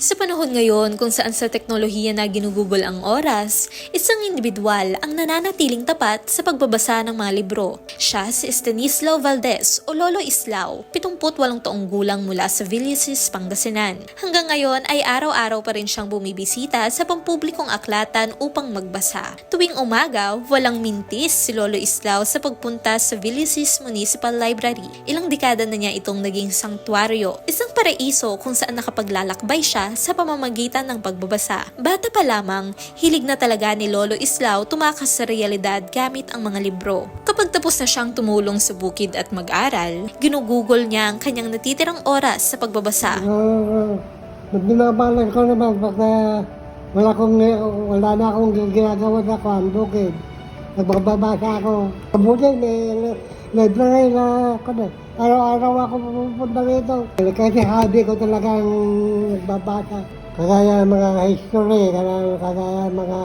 Sa panahon ngayon kung saan sa teknolohiya na ginugugol ang oras, isang individual ang nananatiling tapat sa pagbabasa ng mga libro. Siya si Estanislao Valdez o Lolo Islao, 78 taong gulang mula sa Villasis, Pangasinan. Hanggang ngayon ay araw-araw pa rin siyang bumibisita sa pampublikong aklatan upang magbasa. Tuwing umaga, walang mintis si Lolo Islao sa pagpunta sa Villasis Municipal Library. Ilang dekada na niya itong naging sanktuaryo, isang paraiso kung saan nakapaglalakbay siya sa pamamagitan ng pagbabasa. Bata pa lamang, hilig na talaga ni Lolo Islao tumakas sa realidad gamit ang mga libro. Kapag tapos na siyang tumulong sa bukid at mag-aral, ginugugol niya ang kanyang natitirang oras sa pagbabasa. Uh, binabalan ko naman pagka wala, kong, wala na akong ginagawa sa kwan, bukid. Nagbabasa ako. Mabuti, may library na ako na. Araw-araw ako pupunta rito. Kasi hobby ko talagang nagbabasa. Kagaya mga history, kagaya, kagaya mga.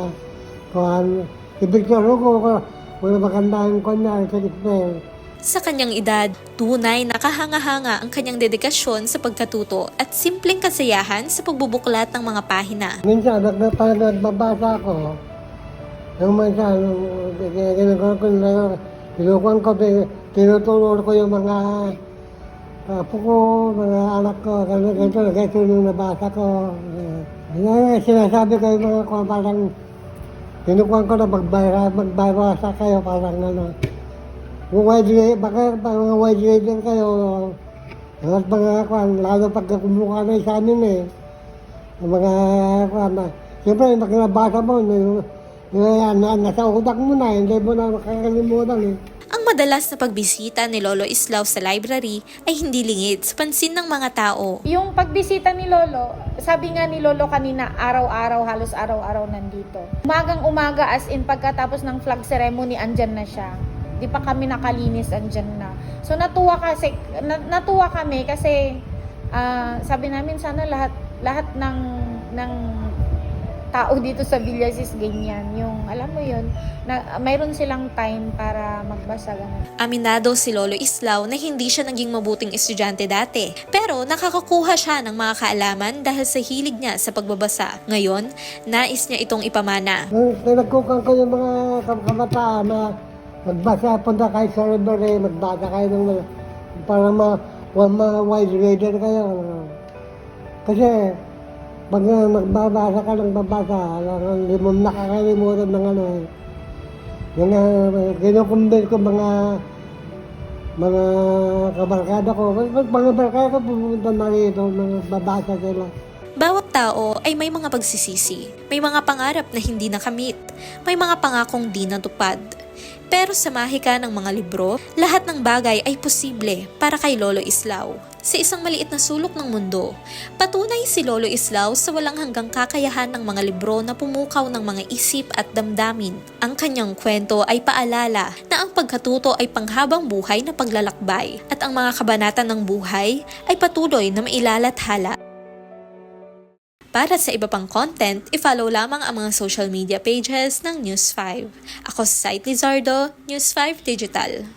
Si Victor Hugo, wala magandang kwan niya, sa Israel. Sa kanyang edad, tunay nakahanga-hanga ang kanyang dedikasyon sa pagkatuto at simpleng kasiyahan sa pagbubuklat ng mga pahina. Minsan, nag, nagbabasa ako, yung minsan, ginagawa ko na, tinukuhan ko, tin- tinutulor ko yung mga apo ko, mga anak ko, gano'n, gano'n, ganito yung nabasa ko. Uh, sinasabi ko yung mga ko, parang, tinukuhan ko na magbara, magbabasa kayo, parang ano, kung wide baka mga wide reader kayo, at mga kwan, lalo pag kumukha na sa amin eh. Mga kwan siyempre pag nabasa mo, yan, na, nasa utak mo na, hindi mo na makakalimutan eh. Ang madalas na pagbisita ni Lolo Islao sa library ay hindi lingid sa pansin ng mga tao. Yung pagbisita ni Lolo, sabi nga ni Lolo kanina, araw-araw, halos araw-araw nandito. Umagang umaga, as in pagkatapos ng flag ceremony, andyan na siya. Di pa kami nakalinis, andyan na. So natuwa kasi, na- natuwa kami kasi ah, sabi namin sana lahat lahat ng ng tao dito sa Villasis ganyan. Yung alam mo yun, na mayroon silang time para magbasa ganun. Aminado si Lolo Islao na hindi siya naging mabuting estudyante dati. Pero nakakakuha siya ng mga kaalaman dahil sa hilig niya sa pagbabasa. Ngayon, nais niya itong ipamana. Pinagkukan ko yung mga kabataan na magbasa, punta kayo sa library, magbasa kayo ng mga, para ma, wa- ma wide reader kayo. ano. Kasi, pag uh, magbabasa ka ng babasa, hindi mo nakakalimutan ng ano eh. Yung uh, kinukumbel ko mga mga kabarkada ko. Pag mga barkada ko pumunta na rito, mga sila. Bawat tao ay may mga pagsisisi. May mga pangarap na hindi nakamit. May mga pangakong di natupad. Pero sa mahika ng mga libro, lahat ng bagay ay posible para kay Lolo Islao. Sa isang maliit na sulok ng mundo, patunay si Lolo Islao sa walang hanggang kakayahan ng mga libro na pumukaw ng mga isip at damdamin. Ang kanyang kwento ay paalala na ang pagkatuto ay panghabang buhay na paglalakbay at ang mga kabanata ng buhay ay patuloy na mailalathala. Para sa iba pang content, i-follow lamang ang mga social media pages ng News 5. Ako si Site Lizardo, News 5 Digital.